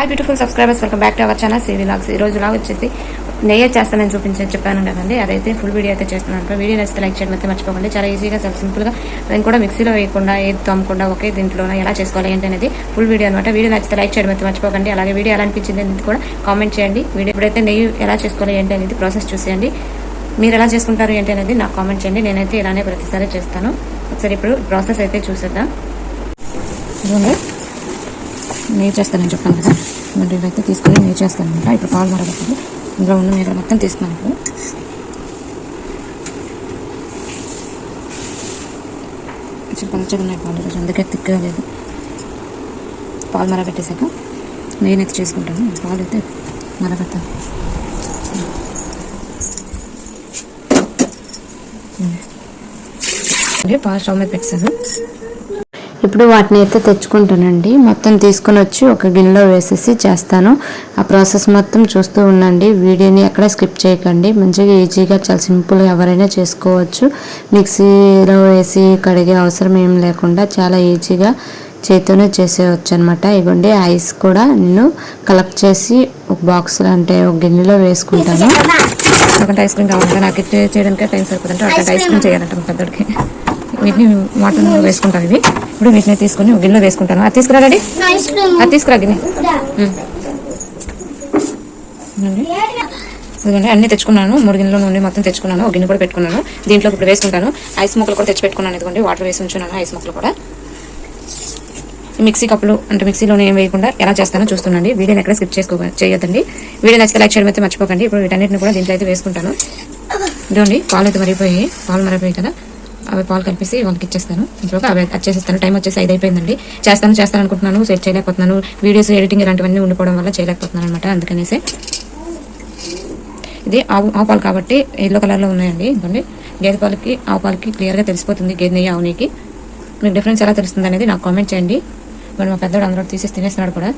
Hi beautiful subscribers welcome back to our channel CV logs. ఈ రోజు log వచ్చేసి నెయ్యి చేస్తానని చూపించి చెప్పాను కదండి. అదైతే ఫుల్ వీడియో అయితే చేస్తున్నాను. వీడియో నచ్చితే లైక్ చేయడం అయితే మర్చిపోకండి. చాలా ఈజీగా చాలా సింపుల్గా నేను కూడా మిక్సీలో వేయకుండా ఏది తోమకుండా ఒకే దీంట్లో ఎలా చేసుకోవాలి ఏంటి అనేది ఫుల్ వీడియో అనమాట వీడియో నచ్చితే లైక్ చేయడం అయితే మర్చిపోకండి. అలాగే వీడియో ఎలా అనిపించింది అనేది కూడా కామెంట్ చేయండి. వీడియో ఇప్పుడైతే నెయ్యి ఎలా చేసుకోవాలి ఏంటి అనేది ప్రాసెస్ చూసేయండి. మీరు ఎలా చేసుకుంటారు ఏంటి అనేది నాకు కామెంట్ చేయండి. నేనైతే ఇలానే ప్రతిసారి చేస్తాను. ఒకసారి ఇప్పుడు ప్రాసెస్ అయితే చూసేద్దాం. నేర్చేస్తాను నేను చేస్తానని చెప్పాను కదా. మరి ఇవైతే తీసుకొని నెయ్యి చేస్తానమాట ఇప్పుడు పాలు మరగట్లేదు ఇందులో ఉన్న మీరు మొత్తం తీస్తున్నాను ఇప్పుడు. కొంచెం ఉన్నాయి పాలు. ఈరోజు అందుకే తిక్కగా లేదు. పాలు మరగట్టేశాక నెయ్యి అయితే చేసుకుంటాను. పాలు అయితే మరగట్టాను పాలు స్టవ్ మీద పెట్టాను ఇప్పుడు వాటిని అయితే తెచ్చుకుంటానండి. మొత్తం తీసుకొని వచ్చి ఒక గిన్నెలో వేసేసి చేస్తాను. ఆ ప్రాసెస్ మొత్తం చూస్తూ ఉండండి. వీడియోని ఎక్కడ స్కిప్ చేయకండి. మంచిగా ఈజీగా చాలా సింపుల్గా ఎవరైనా చేసుకోవచ్చు. మిక్సీలో వేసి కడిగే అవసరం ఏం లేకుండా చాలా ఈజీగా చేతితోనే చేసేయచ్చు అనమాట ఇవ్వండి ఐస్ కూడా నేను కలెక్ట్ చేసి ఒక బాక్స్ అంటే ఒక గిన్నెలో వేసుకుంటాను. ఒకటి ఐస్ క్రీమ్ కావాలంటే నాకు ఇట్టే చేయడానికి టైం సరిపోతుంటే ఒకటి ఐస్ క్రీమ్ చేయాలంటే పెద్దడికి పెద్దోడికి. వీటిని వాటర్లో వేసుకుంటాను ఇవి. ఇప్పుడు వీటిని తీసుకొని గిన్నెలో వేసుకుంటాను. అది తీసుకురా అది తీసుకురా గిన్నె. ఇదిగోండి. అన్ని తెచ్చుకున్నాను. మూడు గిన్నెలో నుండి మొత్తం తెచ్చుకున్నాను. ఒక గిన్నె కూడా పెట్టుకున్నాను. దీంట్లో ఇప్పుడు వేసుకుంటాను. ఐస్ ముక్కలు కూడా తెచ్చి పెట్టుకున్నాను. ఇదిగోండి వాటర్ వేసి ఉంచున్నాను ఐస్ ముక్కలు కూడా. మిక్సీ కప్పులు అంటే మిక్సీలోనే ఏం వేయకుండా ఎలా చేస్తానో చూస్తుండండి వీడియోని ఎక్కడ స్కిప్ చేసుకో చేయొద్దండి. వీడియో నచ్చితే లైక్ చేయడం అయితే మర్చిపోకండి. ఇప్పుడు వీటన్నిటిని కూడా దీంట్లో అయితే వేసుకుంటాను. ఇదిగోండి పాలు అయితే మరిగిపోయాయి. పాలు మరిగిపోయాయి కదా. అవి పాలు కలిపేసి వాళ్ళకి ఇచ్చేస్తాను. ఇంట్లో అవి వచ్చేసేస్తాను టైం వచ్చేసి ఐదు అయిపోయిందండి. చేస్తాను చేస్తాను అనుకుంటున్నాను సెట్ చేయలేకపోతున్నాను. వీడియోస్ ఎడిటింగ్ ఇలాంటివన్నీ ఉండిపోవడం వల్ల చేయలేకపోతున్నాను అనమాట అందుకనేసి ఇది ఆవు ఆవు పాలు కాబట్టి ఎల్లో కలర్లో ఉన్నాయండి. ఇదిగోండి. గేదె పాలకి ఆవు పాలకి క్లియర్గా తెలిసిపోతుంది గేదె నెయ్యి ఆవు నెయ్యికి. మీకు డిఫరెన్స్ ఎలా తెలుస్తుంది అనేది నాకు కామెంట్ చేయండి. ఇప్పుడు మా పెద్దోడు అందరూ తీసేసి తినేస్తున్నాడు కూడా.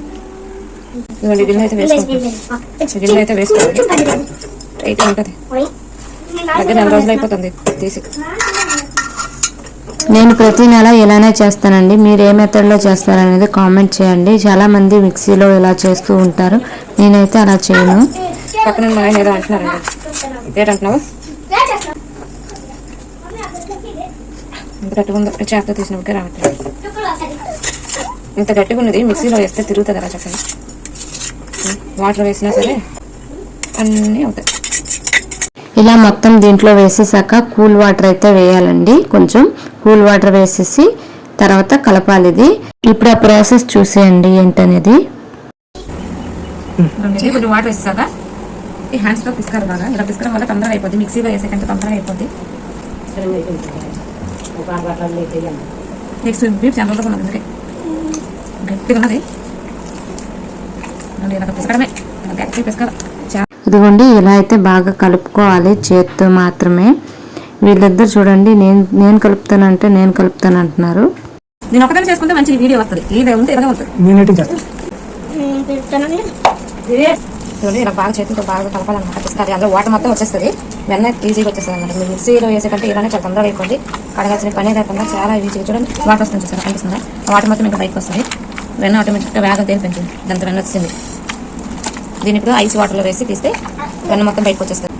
ఇదిగోండి గిన్నె అయితే వేసుకోండి. గిన్నె అయితే వేసుకోండి. అయితే ఉంటుంది. దగ్గర నెల రోజులు అయిపోతుంది తీసి. నేను ప్రతి నెల ఇలానే చేస్తానండి. మీరు ఏ మెథడ్లో చేస్తారనేది కామెంట్ చేయండి. చాలామంది మిక్సీలో ఇలా చేస్తూ ఉంటారు. నేనైతే అలా చేయను. పక్కన ఏదో అంటున్నారండి ఏంటంటున్నావు ఇంత గట్టిగా ఉందో? చేత తీసినప్పుడే రావట్లేదు. ఇంత గట్టిగా ఉన్నది మిక్సీలో వేస్తే తిరుగుతుంది అలా చెప్పండి? వాటర్ వేసినా సరే అన్నీ అవుతాయి. ఇలా మొత్తం దీంట్లో వేసేసాక కూల్ వాటర్ అయితే వేయాలండి. కొంచెం కూల్ వాటర్ వేసేసి తర్వాత కలపాలి ఇది. ఇప్పుడు ఆ ప్రాసెస్ చూసేయండి ఏంటనేది. కొంచెం వాటర్ వేసేసాక ఈ హ్యాండ్స్లో పిసుకారు బాగా. ఇలా పిసుకడం వల్ల తొందరగా అయిపోద్ది. మిక్సీలో వేసే కంటే తొందరగా అయిపోద్ది. నెక్స్ట్ బీప్ చాలా రోజులు ఉన్నది గట్టిగా ఉన్నది. ఇలా పిసకడమే గట్టిగా ఇదిగోండి ఇలా అయితే బాగా కలుపుకోవాలి చేత్తో మాత్రమే. వీళ్ళిద్దరు చూడండి నేను నేను కలుపుతానంటే నేను కలుపుతాను అంటున్నారు నేను ఒకటే చేసుకుంటే మంచి వీడియో వస్తుంది. ఇది ఉంటే ఇలాగే ఉంటుంది. నేనేంటి చేస్తాను? చూడండి ఇలా బాగా చేతితో బాగా కలపాలన్నమాట. పిసుకాలి అందులో వాటర్ మొత్తం వచ్చేస్తుంది. వెన్న ఈజీగా వచ్చేస్తుంది అనమాట మీరు మిక్సీలో వేసే కంటే ఇలానే చాలా తొందరగా అయిపోద్ది. కడగాల్సిన పని లేకుండా చాలా ఈజీగా చూడండి. వాటర్ వస్తుంది చూసారా? కనిపిస్తుందా? వాటర్ మొత్తం ఇంకా బయటకు వస్తుంది. వెన్న ఆటోమేటిక్గా వేగం తేలిపోయింది. దాంతో వెన్న వచ్చింది దీని ఇప్పుడు ఐస్ వాటర్లో వేసి తీస్తే వెన్న మొత్తం బయటకు వచ్చేస్తుంది.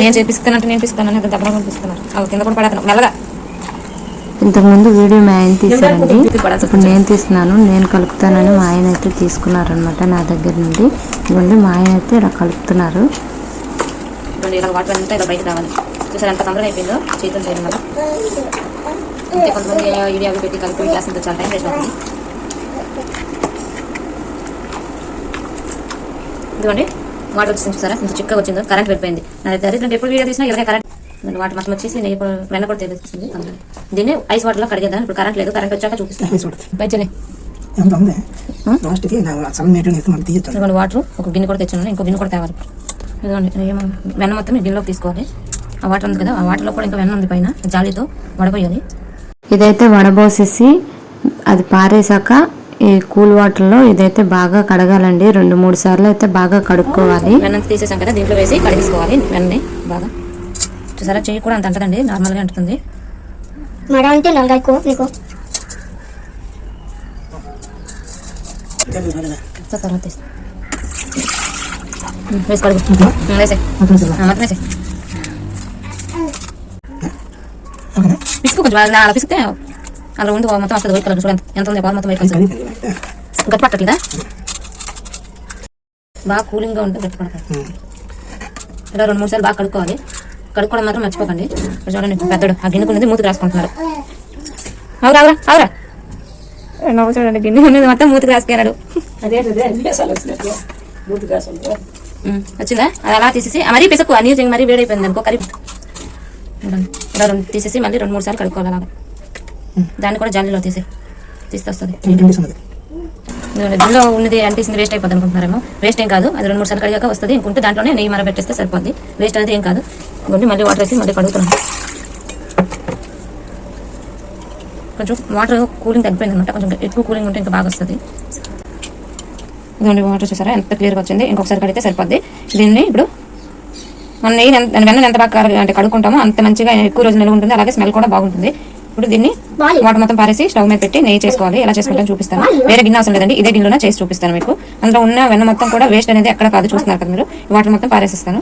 నేను చేపిస్తానంటే నేను పిస్తాను అది దెబ్బగా కనిపిస్తున్నాను అవి కింద కూడా పడతాను. మెల్లగా. ఇంతకుముందు వీడియో మా ఆయన తీసారండి ఇప్పుడు నేను తీస్తున్నాను నేను కలుపుతానని మా ఆయన అయితే తీసుకున్నారనమాట నా దగ్గర నుండి. ఇవ్వండి మా ఆయన అయితే ఇలా కలుపుతున్నారు. ఇలా వాటర్ అంతా ఇలా బయట రావాలి. చూసారు ఎంత తొందరగా అయిపోయిందో? చేతులు చేయడం వల్ల కొంతమంది అవి పెట్టి కలిపి చాలా టైం వేస్ట్ అవుతుంది. ఇదిగోండి వాటర్ వచ్చింది చూసారా? ఇంత చిక్కగా వచ్చిందో కరెంట్ వెళ్ళిపోయింది. నా దరిద్రం ఎప్పుడు వీడియో తీసినా ఇలాగే కరెంట్ వాటర్ మొత్తం వచ్చేసి నెయ్యి కూడా వెన్న కూడా తెలిసింది దీన్ని ఐస్ వాటర్లో కడిగేద్దాం ఇప్పుడు కరెంట్ లేదు కరెంట్ వచ్చాక చూపిస్తాను బయటనే ఇదిగోండి వాటర్ ఒక గిన్నె కూడా తెచ్చాను. ఇంకో గిన్నె కూడా తేవాలి ఇదిగోండి ఏమో వెన్న మొత్తం ఈ గిన్నెలోకి తీసుకోవాలి. ఆ వాటర్ ఉంది కదా ఆ వాటర్లో కూడా ఇంకా వెన్న ఉంది పైన జాలీతో వడపోయాలి. ఇదైతే వడబోసేసి అది పారేసాక ఈ కూల్ వాటర్లో ఇదైతే బాగా కడగాలండి. రెండు మూడు సార్లు అయితే బాగా కడుక్కోవాలి. వెన్న తీసేసాం కదా దీంట్లో వేసి కడిగేసుకోవాలి. వెన్నని బాగా. చూసారా? చెయ్యి కూడా అంత అంటదండి. నార్మల్గా అంటుంది. తర్వాత వేసి పిసుకు కొంచెం అలా అలా పిసికితే అలా ఉంది మొత్తం వస్తుంది వైట్ కలర్ చూడండి. ఎంత ఉంది పాలు మొత్తం కలిపి గట్టి పట్టట్లేదా బాగా కూలింగ్గా ఉంటే గట్టి. ఇలా రెండు మూడు సార్లు బాగా కడుక్కోవాలి. కడుక్కోవడం మాత్రం మర్చిపోకండి. చూడండి పెద్దడు. ఆ గిన్నెకు ఉన్నది మూతికి రాసుకుంటున్నాడు. అవురా అవురా అవురా నవ్వు చూడండి గిన్నె ఉన్నది మొత్తం మూతికి రాసుకున్నాడు. వచ్చిందా? అది అలా తీసేసి మరీ పిసకు ఆ నీరు మరీ వేడైపోయింది అనుకో కరి తీసేసి మళ్ళీ రెండు మూడు సార్లు కడుక్కోవాలి అలాగా. దాన్ని కూడా జాలీలో తీసి తీస్తే వస్తుంది దీనిలో ఉన్నది అంటేసింది వేస్ట్ అయిపోద్ది అనుకుంటున్నారేమో. వేస్ట్ ఏం కాదు అది రెండు మూడు సార్లు కడిగాక వస్తుంది. ఇంకుంటే దాంట్లోనే నెయ్యి మర పెట్టేస్తే సరిపోద్ది. వేస్ట్ అనేది ఏం కాదు. ఇదిగోండి మళ్ళీ వాటర్ వేసి మళ్ళీ కడుగుతున్నాం కొంచెం వాటర్ కూలింగ్ తగ్గిపోయింది అనమాట కొంచెం ఎక్కువ కూలింగ్ ఉంటే ఇంకా బాగా వస్తుంది. ఇదిగోండి వాటర్ చూసారా? ఎంత క్లియర్గా వచ్చింది. ఇంకొకసారి కడిగితే సరిపోద్ది. దీన్ని ఇప్పుడు మన నెయ్యి వెన్న ఎంత బాగా అంటే కడుక్కుంటామో అంత మంచిగా ఎక్కువ రోజులు నిల్వ ఉంటుంది. అలాగే స్మెల్ కూడా బాగుంటుంది. ఇప్పుడు దీన్ని వాటర్ మొత్తం పారేసి స్టవ్ మీద పెట్టి నెయ్యి చేసుకోవాలి. ఎలా చేసుకుంటాం చూపిస్తాను. వేరే గిన్నె అవసరం లేదండి. ఇదే గిన్నెలో చేసి చూపిస్తాను మీకు. అందులో ఉన్న వెన్న మొత్తం కూడా వేస్ట్ అనేది ఎక్కడ కాదు చూస్తున్నారు కదా మీరు. వాటర్ మొత్తం పారేసిస్తాను.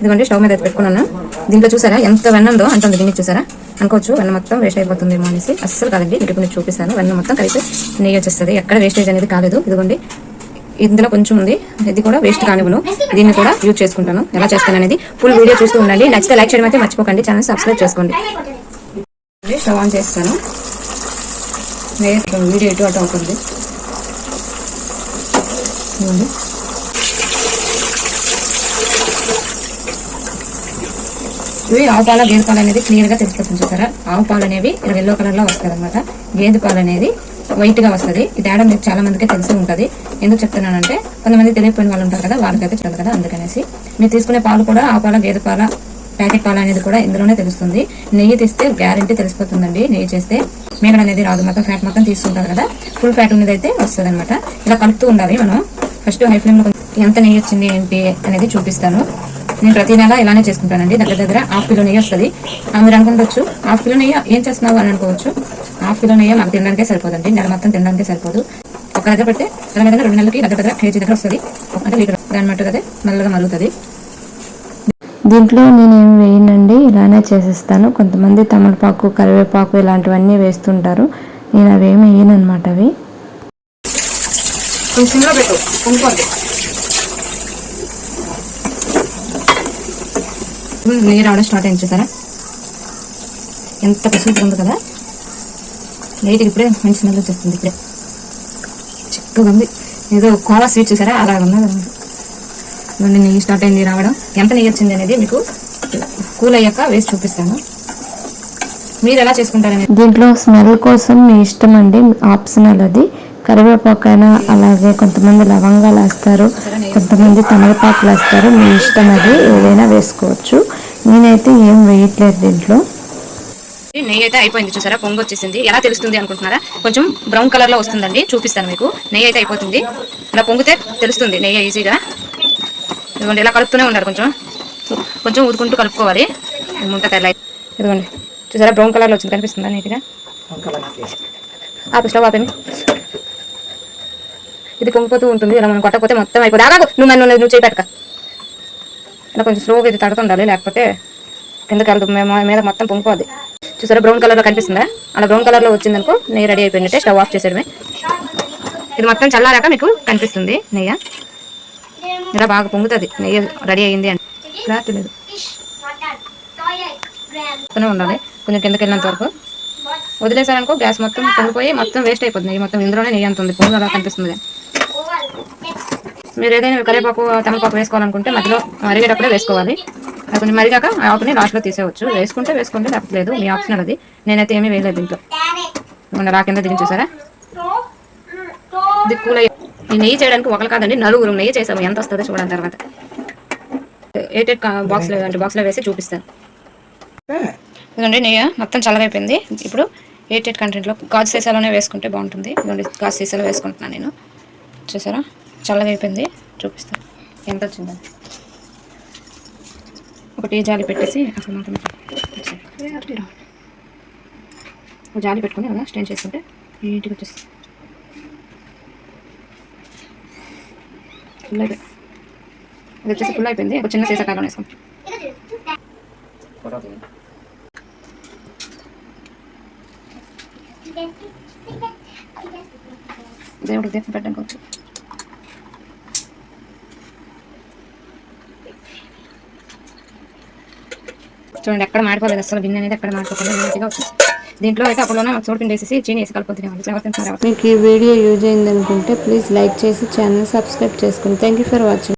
ఇదిగోండి స్టవ్ మీద పెట్టుకున్నాను. దీంట్లో చూసారా ఎంత వెన్న ఉందో? అంత ఉంది. గిన్నె చూసారా? అనుకోవచ్చు. వెన్న మొత్తం వేస్ట్ అయిపోతుంది అనేసి అస్సలు కాదండి. మీకు నేను చూపిస్తాను. వెన్న మొత్తం కలిపి నెయ్యి వచ్చేస్తుంది. ఎక్కడ వేస్టేజ్ అనేది కాలేదు. ఇదిగోండి ఇందులో కొంచెం ఉంది. ఇది కూడా వేస్ట్ కానివ్వను. దీన్ని కూడా యూజ్ చేసుకుంటాను. ఎలా చేస్తాను అనేది ఫుల్ వీడియో చూస్తూ ఉండండి. నచ్చితే లైక్ చేయడం అయితే మర్చిపోకండి. ఛానల్ సబ్స్క్రైబ్ చేసుకోండి. స్టవ్ ఆన్ చేస్తాను. నెయ్యి వీడియో ఎటు అటు అవుతుంది ఇవి ఆవు పాల గేదె పాలు అనేది క్లియర్గా తెలిసిపోతుంది చూసారా? ఆవు పాలు అనేవి ఎల్లో కలర్లో వస్తుంది అనమాట గేదె పాలు అనేది వైట్గా వస్తుంది. ఈ తేడా మీకు చాలా మందికి తెలిసి ఉంటుంది. ఎందుకు చెప్తున్నానంటే కొంతమంది తెలియకపోయిన వాళ్ళు ఉంటారు కదా వాళ్ళకైతే తెలియదు కదా అందుకనేసి. మీరు తీసుకునే పాలు కూడా ఆవు పాల గేదె పాల ప్యాకెట్ పాలు అనేది కూడా ఇందులోనే తెలుస్తుంది. నెయ్యి తీస్తే గ్యారంటీ తెలిసిపోతుందండి. నెయ్యి చేస్తే మేగడ అనేది రాదు. మొత్తం ఫ్యాట్ మొత్తం తీసుకుంటారు కదా. ఫుల్ ఫ్యాట్ ఉన్నది అయితే వస్తుంది అనమాట ఇలా కలుపుతూ ఉండాలి మనం. ఫస్ట్ హై ఫ్లేమ్లో ఎంత నెయ్యి వచ్చింది ఏంటి అనేది చూపిస్తాను. నేను ప్రతి నెల ఇలానే చేసుకుంటానండి. దగ్గర దగ్గర హాఫ్ కిలో నెయ్యి వస్తుంది. మీరు అనుకుంటొచ్చు హాఫ్ కిలో నెయ్యి ఏం చేస్తున్నావు అని అనుకోవచ్చు. హాఫ్ కిలో నెయ్యి మాకు తినడానికే సరిపోదండి. నెల మొత్తం తినడానికే సరిపోదు. ఒక దగ్గర పెడితే దగ్గర రెండు నెలలకి దగ్గర దగ్గర కేజీ దగ్గర వస్తుంది. అంటే లీటర్. దాని మట్టు అదే మెల్లగా మరుగుతుంది. దీంట్లో నేనేం వేయనండి ఇలానే చేసేస్తాను. కొంతమంది తమలపాకు కరివేపాకు ఇలాంటివన్నీ వేస్తుంటారు. నేను అవేమి వేయను అనమాట అవి. కొంచెం ఆడ స్టార్ట్ అయింది చూసారా? ఎంత పసుపు ఉంది కదా? లైట్ ఇప్పుడే మంచి స్మెల్ వచ్చేస్తుంది ఇప్పుడే. చిక్కగా ఉంది. ఏదో కోవా స్వీట్ చూసారా? అలాగ ఉన్నది ఇదిగోండి నెయ్యి స్టార్ట్ అయింది రావడం. ఎంత నెయ్యి వచ్చింది అనేది మీకు కూల్ అయ్యాక వేసి చూపిస్తాను. మీరు ఎలా చేసుకుంటారనేది. దీంట్లో స్మెల్ కోసం మీ ఇష్టం అండి ఆప్షనల్ అది. కరివేపాకైనా అలాగే కొంతమంది లవంగాలు వేస్తారు కొంతమంది తమలపాకులు వేస్తారు మీ ఇష్టం అది ఏదైనా వేసుకోవచ్చు. నేనైతే ఏం వేయట్లేదు దీంట్లో. నెయ్యి అయితే అయిపోయింది చూసారా? పొంగు వచ్చేసింది. ఎలా తెలుస్తుంది అనుకుంటున్నారా? కొంచెం బ్రౌన్ కలర్లో వస్తుందండి. చూపిస్తాను మీకు. నెయ్యి అయితే అయిపోతుంది. ఇలా పొంగితే తెలుస్తుంది. నెయ్యి ఈజీగా. ఇదిగోండి ఇలా కలుపుతూనే ఉండాలి కొంచెం. కొంచెం ఊదుకుంటూ కలుపుకోవాలి. ముంత తెల్ల ఇదిగోండి చూసారా బ్రౌన్ కలర్లో వచ్చింది కనిపిస్తుందా నీట్గా? ఆపు స్టవ్ ఆపేమి ఇది పొంగిపోతూ ఉంటుంది ఇలా మనం కొట్టకపోతే మొత్తం అయిపోతుంది. ఆగాదు నువ్వు నన్ను నువ్వు చేయి పెట్టక. ఇలా కొంచెం స్లోగా ఇది తడుతుండాలి లేకపోతే కిందకి వెళ్తుంది మేము మీద మొత్తం పొంగిపోద్ది చూసారా బ్రౌన్ కలర్లో కనిపిస్తుందా? అలా బ్రౌన్ కలర్లో వచ్చిందనుకో నెయ్యి రెడీ అయిపోయినట్టే స్టవ్ ఆఫ్ చేసేయడమే. ఇది మొత్తం చల్లారాక మీకు కనిపిస్తుంది నెయ్యి. ఇలా బాగా పొంగుతుంది. నెయ్యి రెడీ అయ్యింది అని క్లాత్ లేదు. పక్కనే ఉండాలి. కొంచెం కిందకి వెళ్ళినంత వరకు. వదిలేసారనుకో గ్యాస్ మొత్తం పొంగిపోయి మొత్తం వేస్ట్ అయిపోతుంది. నెయ్యి మొత్తం ఇందులోనే నెయ్యి అంత ఉంది. పొంగు అలా కనిపిస్తుంది. మీరు ఏదైనా కరివేపాకు తమలపాకు వేసుకోవాలనుకుంటే మధ్యలో మరిగేటప్పుడే వేసుకోవాలి. అది కొంచెం మరిగాక ఆకుని లాస్ట్లో తీసేవచ్చు వేసుకుంటే వేసుకోండి లేకపోతే మీ ఆప్షనల్ అది. నేనైతే ఏమీ వేయలేదు దీంట్లో ఇదిగోండి రా కింద దిగి ఇది కూల్ ఈ నెయ్యి చేయడానికి ఒకరు కాదండి నలుగురు నెయ్యి చేసాము ఎంత వస్తుందో చూడండి తర్వాత. ఎయిట్ ఎయిట్ బాక్స్లో అంటే బాక్స్లో వేసి చూపిస్తాను. ఇదిగోండి నెయ్యి మొత్తం చల్లగైపోయింది. ఇప్పుడు ఎయిట్ ఎయిట్ కంటెంట్లో గాజు సీసాలోనే వేసుకుంటే బాగుంటుంది. ఇదిగోండి గాజు సీసాలో వేసుకుంటున్నాను నేను. చూసారా? చల్లగా అయిపోయింది చూపిస్తాను. ఎంత వచ్చిందని ఒకటి జాలి పెట్టేసి అక్కడ మాత్రం జాలి పెట్టుకుని అలా స్టెయిన్ చేసుకుంటే నీట్గా వచ్చేస్తుంది. ఫుల్ అయిపోయింది ఇది వచ్చేసి ఫుల్ అయిపోయింది. ఒక చిన్న సీసా కాలం వేసుకుంటాం. దేవుడు దీపం పెట్టడానికి వచ్చు. చూడండి ఎక్కడ మాడిపోలేదు. అసలు బిన్నె అనేది ఎక్కడ మాడిపోకుండా మంచిగా వచ్చింది దీంట్లో అయితే అప్పుడులోనే చోటుపిండి వేసేసి చీని వేసి కలుపుతుంది ఫ్లేవర్ మీకు ఈ వీడియో యూజ్ అయింది అనుకుంటే ప్లీజ్ లైక్ చేసి ఛానల్ సబ్స్క్రైబ్ చేసుకోండి థ్యాంక్ యూ ఫర్ వాచింగ్